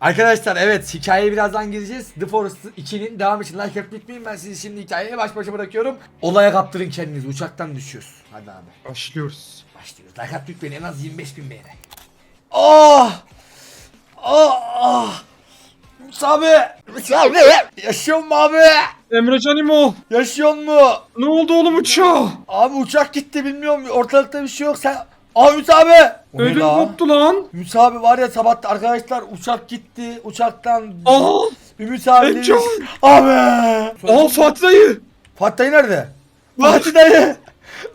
Arkadaşlar evet hikayeye birazdan gireceğiz. The Forest 2'nin devamı için like yapıp bitmeyin. Ben sizi şimdi hikayeye baş başa bırakıyorum. Olaya kaptırın kendinizi. Uçaktan düşüyoruz. Hadi abi. Başlıyoruz. Başlıyoruz. Like at bitmeyin. En az 25 bin beğeni. Ah! Ah! Ah! Musa abi! Musa abi! Yaşıyor mu abi? Emrecan İmo. Yaşıyor mu? Ne oldu oğlum uçağa? Abi uçak gitti bilmiyorum. Ortalıkta bir şey yok. Sen... Aa Musa abi! O ne Ödüm la? koptu lan. Musa abi var ya sabah arkadaşlar uçak gitti. Uçaktan Aa. Ümit abi demiş. çok- Abi! Aa Fatih dayı. Fatih dayı nerede? Fatih dayı!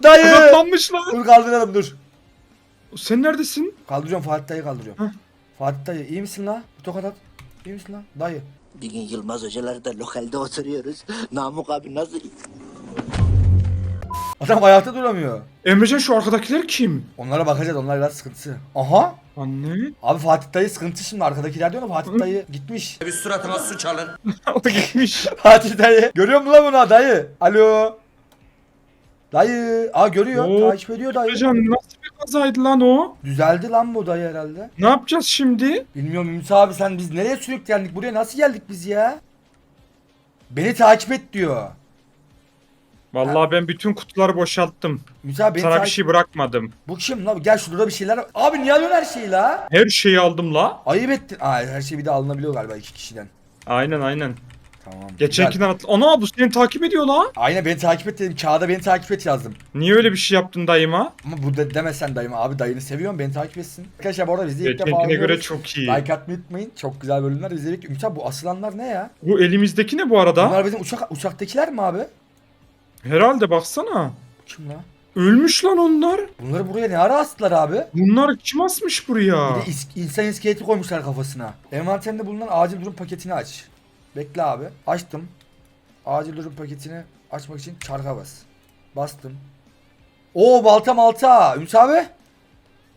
Dayı! Sakatlanmış lan. Dur kaldıralım dur. Sen neredesin? Kaldırıyorum Fatih dayı kaldırıyorum. Heh. Fatih dayı iyi misin la? Bir tokat at. İyi misin la? Dayı. Bir gün Yılmaz hocalar da lokalde oturuyoruz. Namık abi nasıl Adam ayakta duramıyor. Emrecan şu arkadakiler kim? Onlara bakacağız onlar biraz sıkıntısı. Aha! Anne. Abi Fatih dayı sıkıntı şimdi arkadakiler diyor ama Fatih dayı gitmiş. Bir suratıma su çalın. o da gitmiş. Fatih dayı. Görüyor musun lan bunu dayı? Alo. Dayı. Aa görüyor. Oo. Takip ediyor dayı. Emrecan nasıl bir kazaydı lan o? Düzeldi lan bu dayı herhalde. Ne yapacağız şimdi? Bilmiyorum Ümit abi sen biz nereye sürüklendik? Buraya nasıl geldik biz ya? Beni takip et diyor. Vallahi ben bütün kutuları boşalttım. Abi beni Sana bir takip... şey bırakmadım. Bu kim lan? Gel şurada bir şeyler... Abi niye alıyorsun her şeyi la? Her şeyi aldım la. Ayıp ettin. Aa her şey bir de alınabiliyor galiba iki kişiden. Aynen aynen. Tamam. güzel. Geçenkinden atla. Ana bu seni takip ediyor la. Aynen beni takip et dedim. Kağıda beni takip et yazdım. Niye öyle bir şey yaptın dayıma? Ama bu de demesen dayım abi dayını seviyorum beni takip etsin. Arkadaşlar bu arada bizi ilk defa Geçenkine göre çok iyi. Like atmayı unutmayın. Çok güzel bölümler izledik. Ümit abi bu asılanlar ne ya? Bu elimizdeki ne bu arada? Bunlar bizim uçak uçaktakiler mi abi? Herhalde baksana. Kim lan? Ölmüş lan onlar. Bunları buraya ne ara astılar abi? Bunlar kim asmış buraya? Bir de is- insan iskeleti koymuşlar kafasına. Envanterinde bulunan acil durum paketini aç. Bekle abi. Açtım. Acil durum paketini açmak için çarka bas. Bastım. Oo balta malta. Ümit abi.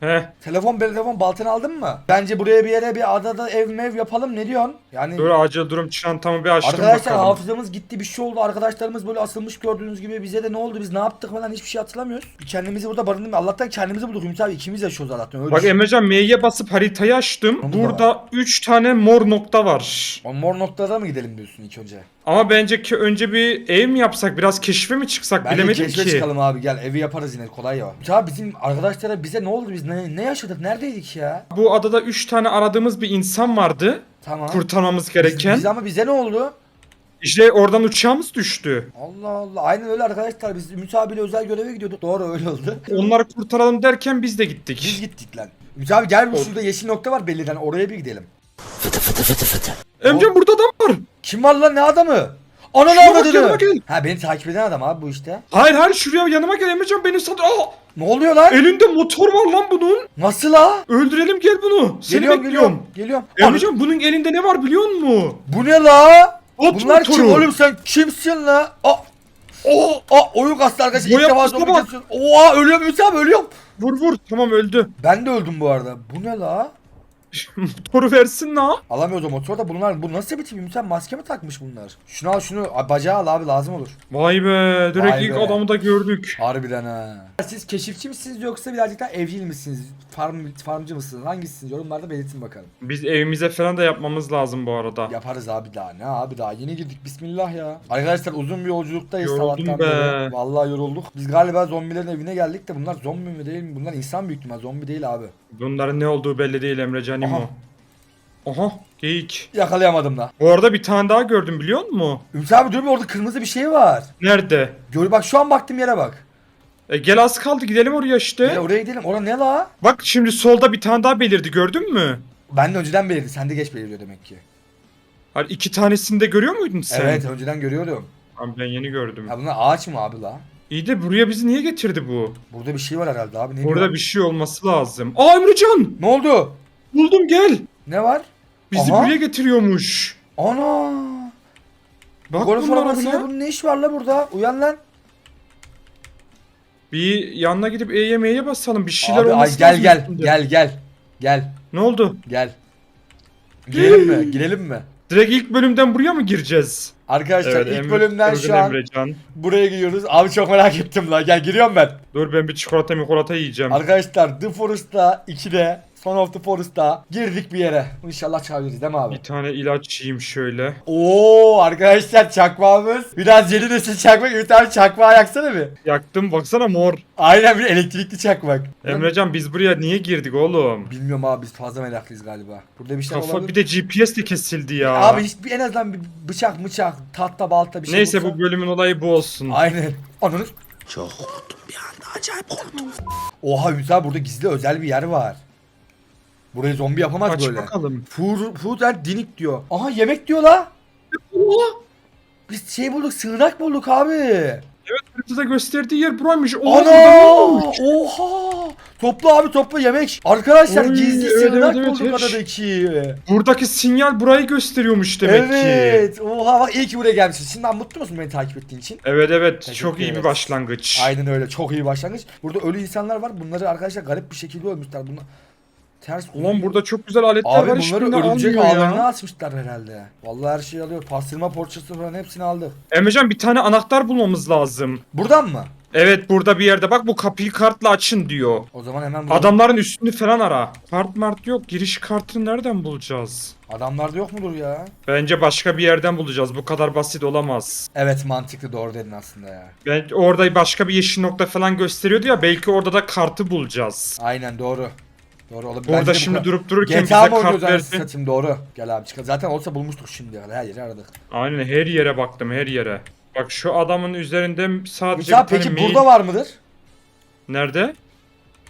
Heh. Telefon telefon baltanı aldın mı? Bence buraya bir yere bir adada ev mev yapalım. Ne diyorsun? Yani Böyle acil durum çantamı bir açtım Arkadaşlar bakalım. hafızamız gitti bir şey oldu arkadaşlarımız böyle asılmış gördüğünüz gibi bize de ne oldu biz ne yaptık falan hiçbir şey hatırlamıyoruz. Kendimizi burada barındım Allah'tan kendimizi bulduk Ümit abi ikimiz yaşıyoruz Allah'tan öyle Bak düşün. Emrecan M'ye basıp haritayı açtım. Onu da Burada 3 tane mor nokta var. O mor noktada mı gidelim diyorsun ilk önce? Ama bence ki önce bir ev mi yapsak biraz keşfe mi çıksak Bence bilemedim keşfe ki. çıkalım abi gel evi yaparız yine kolay ya. Ya bizim arkadaşlara bize ne oldu biz ne, ne yaşadık neredeydik ya? Bu adada 3 tane aradığımız bir insan vardı. Tamam. Kurtarmamız Biz, gereken. biz ama bize ne oldu? İşte oradan uçağımız düştü. Allah Allah aynen öyle arkadaşlar biz Ümit abiyle özel göreve gidiyorduk doğru öyle oldu. Onları kurtaralım derken biz de gittik. Biz gittik lan. Ümit abi gel bu şurada yeşil nokta var belliden oraya bir gidelim. fıtı fıtı fıtı fıtı. Emrecan burada adam var. Kim var lan ne adamı? Ananı Şuna bak, avradını. yanıma gel. Ha beni takip eden adam abi bu işte. Hayır hayır şuraya yanıma gel Emrecan beni sandır. Aa, Ne oluyor lan? elinde motor var lan bunun. Nasıl la? Öldürelim gel bunu. Seni Geliyorum bekliyorum. geliyorum. Geliyorum. Emrecan bunun elinde ne var biliyor musun? Bu ne la? At Bunlar kim motoru. oğlum sen kimsin la? Aa, Oo, aa oyun kastı arkadaşlar. İlk Boya defa bak. kesiyorum. Oha ölüyorum abi ölüyorum. vur vur tamam öldü. Ben de öldüm bu arada. Bu ne la? Motoru versin la. Alamıyoruz o motoru da bunlar. Bu nasıl bir tip Ümit abi maske mi takmış bunlar? Şunu al şunu. Bacağı al abi lazım olur. Vay be direkt Vay ilk be. adamı da gördük. Harbiden ha. Siz keşifçi misiniz yoksa birazcık daha evcil misiniz? Farm, farmcı mısınız? Hangisiniz? Yorumlarda belirtin bakalım. Biz evimize falan da yapmamız lazım bu arada. Yaparız abi daha ne abi daha yeni girdik bismillah ya. Arkadaşlar uzun bir yolculuktayız Yoruldum sabahtan be. beri. Vallahi yorulduk. Biz galiba zombilerin evine geldik de bunlar zombi mi değil mi? Bunlar insan büyük ihtimal zombi değil abi. Bunların ne olduğu belli değil Emrecan Aha. İmo. Aha geyik. Yakalayamadım da. Bu arada bir tane daha gördüm biliyor musun? Ümit abi dur bir orada kırmızı bir şey var. Nerede? Gör bak şu an baktım yere bak. E, gel az kaldı gidelim oraya işte. Gel oraya gidelim. Orada ne la? Bak şimdi solda bir tane daha belirdi gördün mü? Ben de önceden belirdi. Sen de geç belirliyor demek ki. Hani iki tanesini de görüyor muydun sen? Evet önceden görüyordum. Abi ben yeni gördüm. Ya bunlar ağaç mı abi la? İyi de buraya bizi niye getirdi bu? Burada bir şey var herhalde abi. Ne Burada diyor? bir şey olması lazım. Aa Emrecan! Ne oldu? Buldum gel. Ne var? Bizi Aha. buraya getiriyormuş. Ana! Bak Golf bunlara bunun ne iş var la burada? Uyan lan. Bir yanına gidip E'ye M'ye basalım. Bir şeyler Abi ay olması gel lazım gel üstünde. gel gel. Gel Ne oldu? gel. Girelim mi? Girelim mi? Direkt ilk bölümden buraya mı gireceğiz? Arkadaşlar ilk Emre- bölümden şu an Emrecan. buraya giriyoruz. Abi çok merak ettim la. Gel giriyorum ben. Dur ben bir çikolata mikolata yiyeceğim. Arkadaşlar The Forest'ta 2'de Son of the Forest'ta girdik bir yere. İnşallah çıkabiliriz değil mi abi? Bir tane ilaç yiyeyim şöyle. Oo arkadaşlar çakmağımız. Biraz yeni nesil çakmak. Ümit abi çakmağı yaksana bir. Yaktım baksana mor. Aynen bir elektrikli çakmak. Emrecan biz buraya niye girdik oğlum? Bilmiyorum abi biz fazla meraklıyız galiba. Burada bir şey Kafa olabilir. bir de GPS de kesildi ya. Abi hiçbir en azından bir bıçak mıçak tahta balta bir şey Neyse bulsa- bu bölümün olayı bu olsun. Aynen. Ananı. Çok korktum bir anda acayip korktum. Oha abi burada gizli özel bir yer var. Burayı zombi yapamaz Aç böyle. bakalım. Food, food and dinik diyor. Aha yemek diyor la. Biz şey bulduk sığınak bulduk abi. Evet haritada gösterdiği yer buraymış. Oha, Ana! burada ne olmuş? Oha! Topla abi topla yemek. Arkadaşlar Oy, gizli evet, sığınak evet, bulduk evet. adadaki. Buradaki sinyal burayı gösteriyormuş demek ki. evet. Oha bak iyi ki buraya gelmişsin. Şimdiden mutlu musun beni takip ettiğin için? Evet evet Teşekkür çok iyi bir ederiz. başlangıç. Aynen öyle. Çok iyi başlangıç. Burada ölü insanlar var. Bunları arkadaşlar garip bir şekilde ölmüşler. Bunlar ters Ulan burada çok güzel aletler Abi var bunları hiçbirini örümcek almıyor ağlarına ya. asmışlar herhalde. Vallahi her şeyi alıyor. Pastırma porçası falan hepsini aldık. Emrecan bir tane anahtar bulmamız lazım. Buradan mı? Evet burada bir yerde bak bu kapıyı kartla açın diyor. O zaman hemen bulalım. Adamların üstünü falan ara. Kart mart yok. Giriş kartını nereden bulacağız? Adamlarda yok mudur ya? Bence başka bir yerden bulacağız. Bu kadar basit olamaz. Evet mantıklı doğru dedin aslında ya. Ben orada başka bir yeşil nokta falan gösteriyordu ya. Belki orada da kartı bulacağız. Aynen doğru. Doğru olabilir. Burada şimdi durup dururken GTA bize anasını verdi. satayım doğru. Gel abi çıkalım. Zaten olsa bulmuştuk şimdi. Her yeri aradık. Aynen her yere baktım her yere. Bak şu adamın üzerinde sadece Mesela bir tane peki mail- burada var mıdır? Nerede?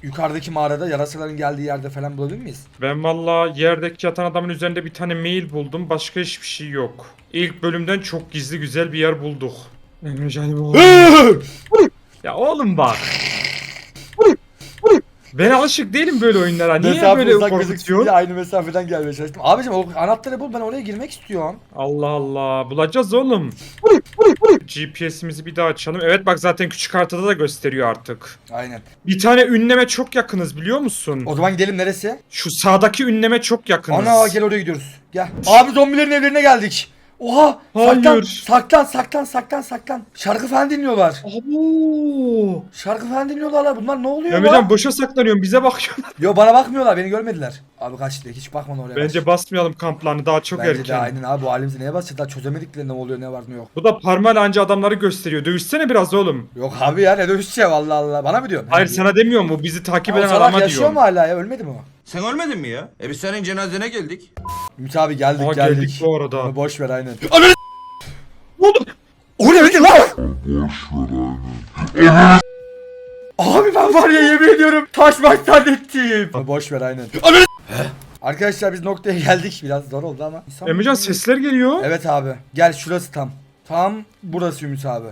Yukarıdaki mağarada yarasaların geldiği yerde falan bulabilir miyiz? Ben valla yerdeki yatan adamın üzerinde bir tane mail buldum. Başka hiçbir şey yok. İlk bölümden çok gizli güzel bir yer bulduk. Emrecan bu. ya oğlum bak. Ben alışık değilim böyle oyunlara. Niye Mesafe böyle uzak gözüksün diye aynı mesafeden gelmeye çalıştım. Abicim o anahtarı bul ben oraya girmek istiyorum. Allah Allah. Bulacağız oğlum. GPS'imizi bir daha açalım. Evet bak zaten küçük haritada da gösteriyor artık. Aynen. Bir tane ünleme çok yakınız biliyor musun? O zaman gidelim neresi? Şu sağdaki ünleme çok yakınız. Ana gel oraya gidiyoruz. Gel. Abi zombilerin evlerine geldik. Oha! Hayır. Saklan, saklan, saklan, saklan, saklan. Şarkı falan dinliyorlar. Abo. Şarkı falan dinliyorlar lan. Bunlar ne oluyor Emrecan lan? boşa saklanıyorum bize bakıyorlar. Yo bana bakmıyorlar. Beni görmediler. Abi kaç diye hiç bakma oraya. Bence basmayalım kamplarını daha çok Bence erken. de aynen abi bu halimizi neye basacağız? Daha çözemedikleri ne oluyor ne var ne yok. Bu da parmağıyla anca adamları gösteriyor. Dövüşsene biraz oğlum. Yok abi ya ne dövüşeceğim Allah Allah. Bana mı diyorsun? Hayır sana demiyorum bu bizi takip diyor? eden O salak adama yaşıyor diyorum. mu hala ya? Ölmedi mi o? Sen ölmedin mi ya? E biz senin cenazene geldik. Ümit abi geldik Aa, geldik. geldik bu arada. Onu boş ver aynen. Oğlum O ne öyle lan? Abi ben var ya yemin ediyorum taşmak zannettim. Onu boş ver aynen. Arkadaşlar biz noktaya geldik. Biraz zor oldu ama. İnsan- Emrecan sesler geliyor. Evet abi. Gel şurası tam. Tam burası Ümit abi.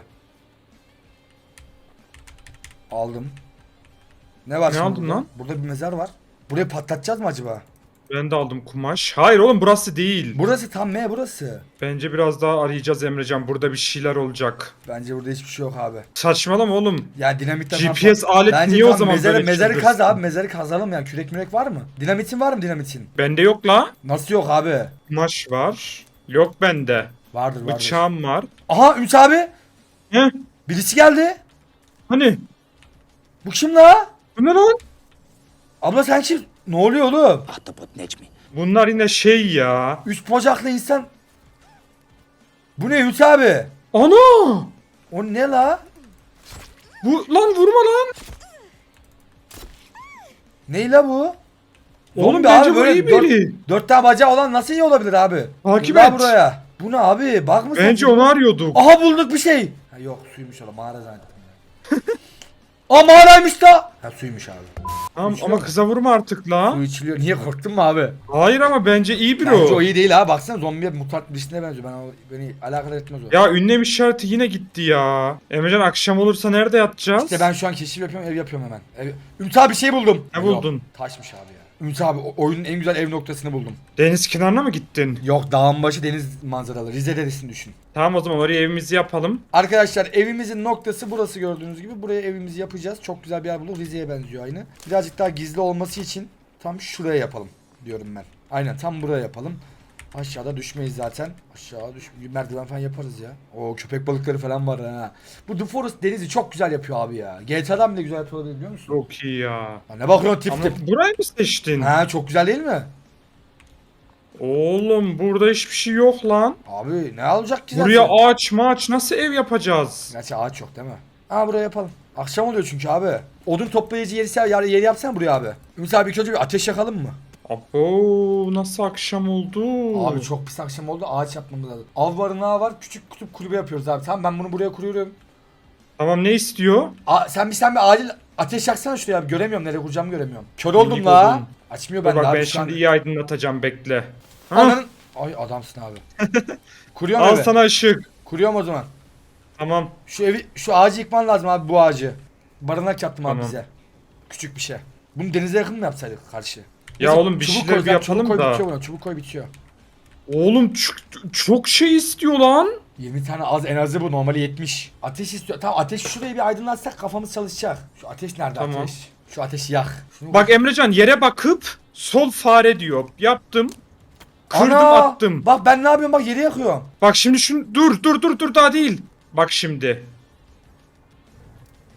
Aldım. Ne var Ne şimdi aldın burada? lan? Burada bir mezar var. Burayı patlatacağız mı acaba? Ben de aldım kumaş. Hayır oğlum burası değil. Burası tam ne burası? Bence biraz daha arayacağız Emrecan. Burada bir şeyler olacak. Bence burada hiçbir şey yok abi. Saçmalama oğlum. Ya dinamitten GPS alet Bence niye o tam zaman mezarı, böyle mezarı kaz abi mezarı kazalım ya kürek mürek var mı? Dinamitin var mı dinamitin? Bende yok la. Nasıl yok abi? Kumaş var. Yok bende. Vardır vardır. Bıçağım var. Aha Ümit abi Heh. birisi geldi. Hani? Bu kim la? Bu ne lan? Abla sen kim? Ne oluyor oğlum? Ahtapot Necmi. Bunlar yine şey ya. Üst bacaklı insan. Bu ne Ümit abi? Ana! O ne la? Bu lan vurma lan. Ney la bu? Oğlum Zombi bence abi, bu böyle iyi dört- biri. Dört tane bacağı olan nasıl iyi olabilir abi? Takip et. buraya. Bu ne abi? Bak mı sen? Bence onu arıyorduk. Aha bulduk bir şey. Ha, yok suymuş oğlum mağara zannettim. ya. Aa mağaraymış da. Ha suymuş abi. Tamam Üçlü ama mü? kıza vurma artık la. Su içiliyor. Niye korktun mu abi? Hayır ama bence iyi biri Bence o o. iyi değil ha. Baksana zombiye mutant birisine benziyor. Ben o, beni alakadar etmez o. Ya ünlem işareti yine gitti ya. Emrecan akşam olursa nerede yatacağız? İşte ben şu an keşif yapıyorum, ev yapıyorum hemen. Ev... Ümit abi bir şey buldum. Ne Yok, buldun? taşmış abi ya. Ümit abi o- oyunun en güzel ev noktasını buldum. Deniz kenarına mı gittin? Yok dağın başı deniz manzaralı. Rize derisini düşün. Tamam o zaman oraya evimizi yapalım. Arkadaşlar evimizin noktası burası gördüğünüz gibi. Buraya evimizi yapacağız. Çok güzel bir yer bulduk. Rize'ye benziyor aynı. Birazcık daha gizli olması için tam şuraya yapalım diyorum ben. Aynen tam buraya yapalım. Aşağıda düşmeyiz zaten. Aşağı düş merdiven falan yaparız ya. O köpek balıkları falan var ha. Bu The Forest denizi çok güzel yapıyor abi ya. GTA'dan bile güzel yapıyor biliyor musun? Çok iyi ya. Ha, ne bakıyorsun tip Ama tip? burayı mı seçtin? Ha çok güzel değil mi? Oğlum burada hiçbir şey yok lan. Abi ne olacak ki zaten? Buraya ağaç maç nasıl ev yapacağız? Gerçi ağaç yok değil mi? Ha buraya yapalım. Akşam oluyor çünkü abi. Odun toplayıcı yeri, yeri yapsan buraya abi. Ümit abi ilk önce bir ateş yakalım mı? Abo nasıl akşam oldu? Abi çok pis akşam oldu ağaç yapmamız lazım. Av barınağı var küçük kutup kulübe yapıyoruz abi. Tamam ben bunu buraya kuruyorum. Tamam ne istiyor? A sen bir sen bir acil ateş yaksana şuraya abi. Göremiyorum nereye kuracağımı göremiyorum. Kör oldum Minik la. odun. Açmıyor Dur ben de bak abi ben şu an. şimdi iyi aydınlatacağım bekle. Ha? Ananın... Ay adamsın abi. Kuruyorum Al evi. sana ışık. Kuruyorum o zaman. Tamam. Şu evi şu ağacı yıkman lazım abi bu ağacı. Barınak yaptım abi Tamam. bize. Küçük bir şey. Bunu denize yakın mı yapsaydık karşı? Ya Neyse, oğlum bir çubuk şeyler koy, bir zaten çubuk yapalım koy da. bitiyor buna, çubuk koy bitiyor. Oğlum ç- çok şey istiyor lan. 20 tane az en azı bu normali 70. Ateş istiyor. Tamam ateş şurayı bir aydınlatsak kafamız çalışacak. Şu ateş nerede Tamam. ateş? Şu ateşi yak. Şunu Bak Emrecan yere bakıp sol fare diyor. Yaptım. Kırdım Ana! attım. Bak ben ne yapıyorum bak yeri yakıyorum. Bak şimdi şunu dur dur dur dur daha değil. Bak şimdi.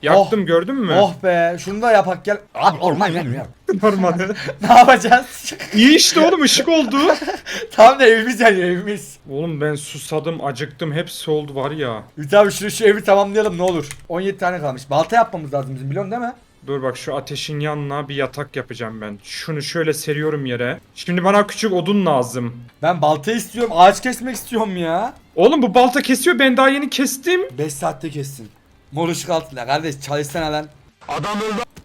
Yaktım gördün mü? Oh be şunu da yapak gel. Abi orman yanıyor ya. Normal. ne yapacağız? İyi işte oğlum ışık oldu. Tam da evimiz yanıyor evimiz. Oğlum ben susadım acıktım hepsi oldu var ya. Ümit abi şu, şu evi tamamlayalım ne olur. 17 tane kalmış. Balta yapmamız lazım bizim biliyorsun değil mi? Dur bak şu ateşin yanına bir yatak yapacağım ben. Şunu şöyle seriyorum yere. Şimdi bana küçük odun lazım. Ben balta istiyorum. Ağaç kesmek istiyorum ya. Oğlum bu balta kesiyor ben daha yeni kestim. 5 saatte kessin. Mor ışık altında kardeş çalışsana lan.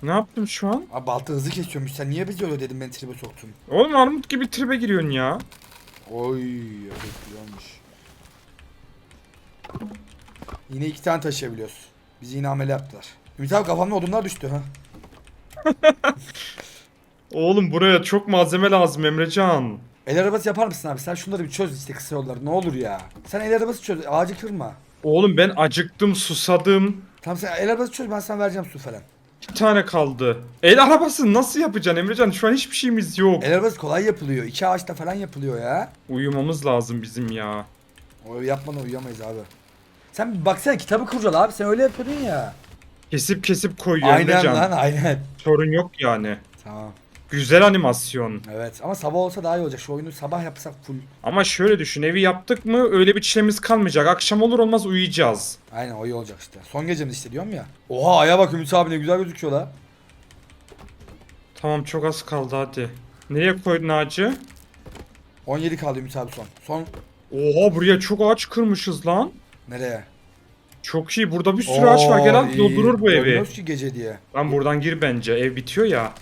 Ne yaptım şu an? Abi balta hızlı kesiyormuş. Sen niye bizi öyle dedim ben tribe soktun. Oğlum armut gibi tribe giriyorsun ya. Oy evet güzelmiş. Yine iki tane taşıyabiliyoruz. Bizi yine amele yaptılar. Ümit abi kafamda odunlar düştü ha. Oğlum buraya çok malzeme lazım Emrecan. El arabası yapar mısın abi? Sen şunları bir çöz işte kısa yolları ne olur ya. Sen el arabası çöz ağacı kırma. Oğlum ben acıktım susadım. Tamam sen el arabası çöz ben sana vereceğim su falan. Bir tane kaldı. El arabası nasıl yapacaksın Emrecan? Şu an hiçbir şeyimiz yok. El arabası kolay yapılıyor. İki ağaçta falan yapılıyor ya. Uyumamız lazım bizim ya. O yapmadan uyuyamayız abi. Sen bir baksana kitabı kurcal abi sen öyle yapıyordun ya. Kesip kesip koyuyor Aynen Emrecan. lan aynen. Sorun yok yani. Tamam. Güzel animasyon. Evet ama sabah olsa daha iyi olacak. Şu oyunu sabah yapsak full. Ama şöyle düşün evi yaptık mı öyle bir çilemiz kalmayacak. Akşam olur olmaz uyuyacağız. Aynen o iyi olacak işte. Son gecemiz işte diyorum ya. Oha aya bak Ümit abi ne güzel gözüküyor la. Tamam çok az kaldı hadi. Nereye koydun ağacı? 17 kaldı Ümit abi son. Son Oha buraya çok ağaç kırmışız lan. nereye? Çok iyi burada bir sürü ağaç var gel al iyi. doldurur bu evi. Görmüyoruz ki gece diye. Lan buradan gir bence ev bitiyor ya.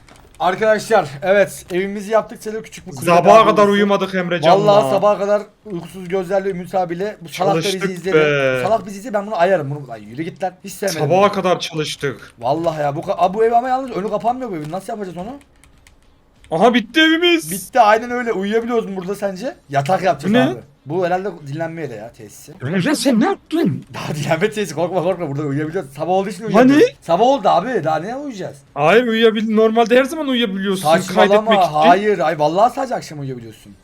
Arkadaşlar evet evimizi yaptık. Şöyle küçük bir kulübe Sabaha kadar doğrusu. uyumadık Emrecan'la. Vallahi sabaha kadar uykusuz gözlerle Ümit abiyle bu salak da bizi izledi. be. Salak bizi izledi ben bunu ayarım. Bunu Ay, yürü git lan. Hiç sevmedim. Sabaha kadar çalıştık. Vallahi ya bu, ka- Aa, bu ev ama yalnız önü kapanmıyor bu evin. Nasıl yapacağız onu? Aha bitti evimiz. Bitti aynen öyle. Uyuyabiliyoruz mu burada sence? Yatak yapacağız Bu ne? abi. Bu herhalde dinlenme yeri ya tesisi. Emrecan sen ne yaptın? Daha dinlenme tesisi korkma korkma burada uyuyabiliyoruz. Sabah olduğu için uyuyabiliyoruz. Hani? Sabah oldu abi daha ne uyuyacağız? Hayır uyuyabil normalde her zaman uyuyabiliyorsun kaydetmek Saçmalama için. hayır ay vallahi sadece akşam uyuyabiliyorsun.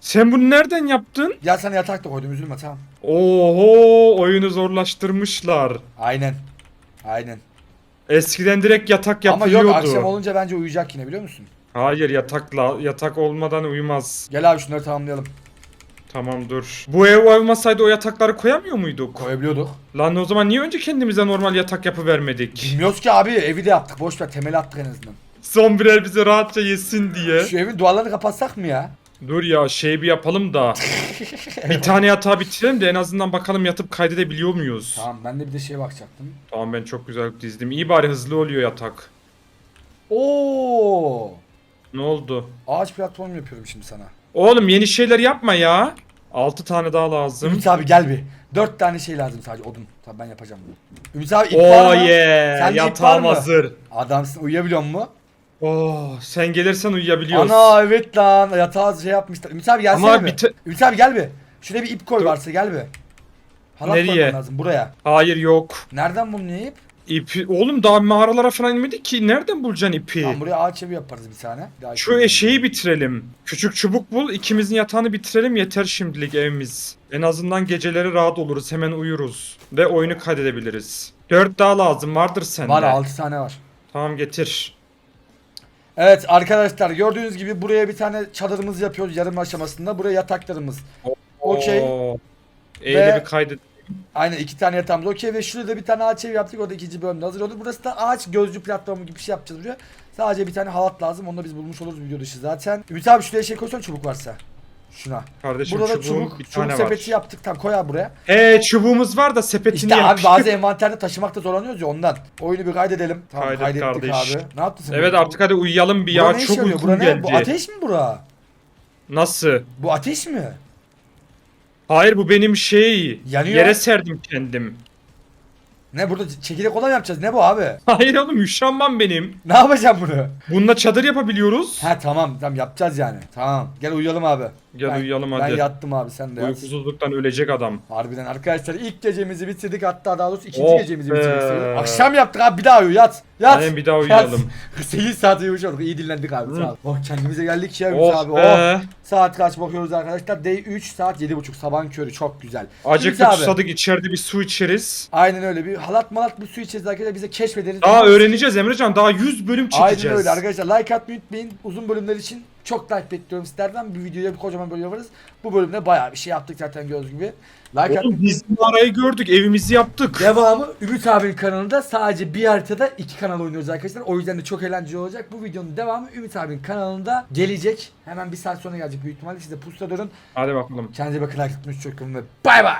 Sen bunu nereden yaptın? Gel sana yatak da koydum üzülme tamam. Oho oyunu zorlaştırmışlar. Aynen. Aynen. Eskiden direkt yatak Ama yapılıyordu. yok akşam olunca bence uyuyacak yine biliyor musun? Hayır yatakla yatak olmadan uyumaz. Gel abi şunları tamamlayalım. Tamam dur. Bu ev olmasaydı o yatakları koyamıyor muyduk? Koyabiliyorduk. Lan o zaman niye önce kendimize normal yatak yapıvermedik? Bilmiyoruz ki abi evi de yaptık. Boş ver temeli attık en azından. Son birer bize rahatça yesin diye. Şu evin duvarlarını kapatsak mı ya? Dur ya şey bir yapalım da. bir tane yatağı bitirelim de en azından bakalım yatıp kaydedebiliyor muyuz? Tamam. Tamam ben de bir de şeye bakacaktım. ben çok güzel dizdim. İyi bari hızlı oluyor yatak. Oo! Ne oldu? Ağaç platform yapıyorum şimdi sana. Oğlum yeni şeyler yapma ya. 6 tane daha lazım. Ümit abi gel bir. Dört tane şey lazım sadece odun. Tamam ben yapacağım bunu. Ümit abi ip var Oh mı? yeah. Sende ip var Yatağım mı? hazır. Adamsın uyuyabiliyor mu? Oh sen gelirsen uyuyabiliyoruz. Ana evet lan yatağı şey yapmışlar. Ümit abi gelsene Ama bir. bir te- Ümit abi gel bir. Şuraya bir ip koy Dur. varsa gel bir. Halat Nereye? koyman lazım buraya. Hayır yok. Nereden bulunuyor ip? İpi oğlum daha mağaralara falan inmedik ki nereden bulacaksın ipi? Tam buraya ağaç evi yaparız bir tane. Bir daha Şu eşeği bitirelim. Küçük çubuk bul, ikimizin yatağını bitirelim yeter şimdilik evimiz. En azından geceleri rahat oluruz, hemen uyuruz. Ve oyunu kaydedebiliriz. Dört daha lazım, vardır sende. Var 6 tane var. Tamam getir. Evet arkadaşlar gördüğünüz gibi buraya bir tane çadırımız yapıyoruz yarım aşamasında. Buraya yataklarımız. Okey. Oo. Ve- Eyle bir kaydet. Aynen iki tane yatağımız okey ve şurada bir tane ağaç evi yaptık. Orada ikinci bölümde hazır oldu. Burası da ağaç gözcü platformu gibi bir şey yapacağız buraya. Sadece bir tane halat lazım. Onu da biz bulmuş oluruz video dışı zaten. Ümit abi şuraya şey koysan çubuk varsa. Şuna. Kardeşim Burada da çubuk, bir çubuk tane sepeti var. yaptık. Tamam koy abi buraya. He çubuğumuz var da sepetini İşte abi bazı envanterde taşımakta zorlanıyoruz ya ondan. Oyunu bir kaydedelim. Tamam Kaydet kaydettik kardeş. abi. Ne yaptın sen? Evet artık hadi uyuyalım bir Bura ya. ne işe Çok yarıyor? uykum ne? geldi. Bu ateş mi bura? Nasıl? Bu ateş mi? Hayır bu benim şey. Yanıyor. Yere serdim kendim. Ne burada çekirdek kola mı yapacağız? Ne bu abi? Hayır oğlum üşenmem benim. Ne yapacağım bunu? Bununla çadır yapabiliyoruz. Ha tamam tamam yapacağız yani. Tamam gel uyuyalım abi. Gel Ben- uyuyalım Ben hadi. yattım abi sen de yat. Uykusuzluktan ölecek adam. Harbiden arkadaşlar ilk gecemizi bitirdik hatta daha doğrusu ikinci Oh gecemizi be. bitirdik. Akşam yaptık abi bir daha uyu yat. Yat. Aynen bir daha uyuyalım. 8 saat uyumuş olduk iyi dinlendik abi Hı. sağ ol. Oh kendimize geldik ya Oh abi. Oh. Saat kaç bakıyoruz arkadaşlar? Day 3 saat 7.30 sabahın körü çok güzel. Acıktık susadık içeride bir su içeriz. Aynen öyle bir halat malat bir su içeceğiz arkadaşlar bize keşfederiz. Daha öğreneceğiz Emrecan daha 100 bölüm çekeceğiz. Aynen öyle arkadaşlar like atmayı unutmayın. Uzun bölümler için çok like bekliyorum sizlerden. Bir videoya bir kocaman bölüm yaparız. Bu bölümde bayağı bir şey yaptık zaten gördüğünüz gibi. Like Oğlum biz mağarayı gördük evimizi yaptık. Devamı Ümit abinin kanalında sadece bir haritada iki kanal oynuyoruz arkadaşlar. O yüzden de çok eğlenceli olacak. Bu videonun devamı Ümit abinin kanalında gelecek. Hemen bir saat sonra gelecek büyük ihtimalle. Siz de pusta durun. Hadi bakalım. Kendinize bakın. Like atmayı unutmayın ve bay bay.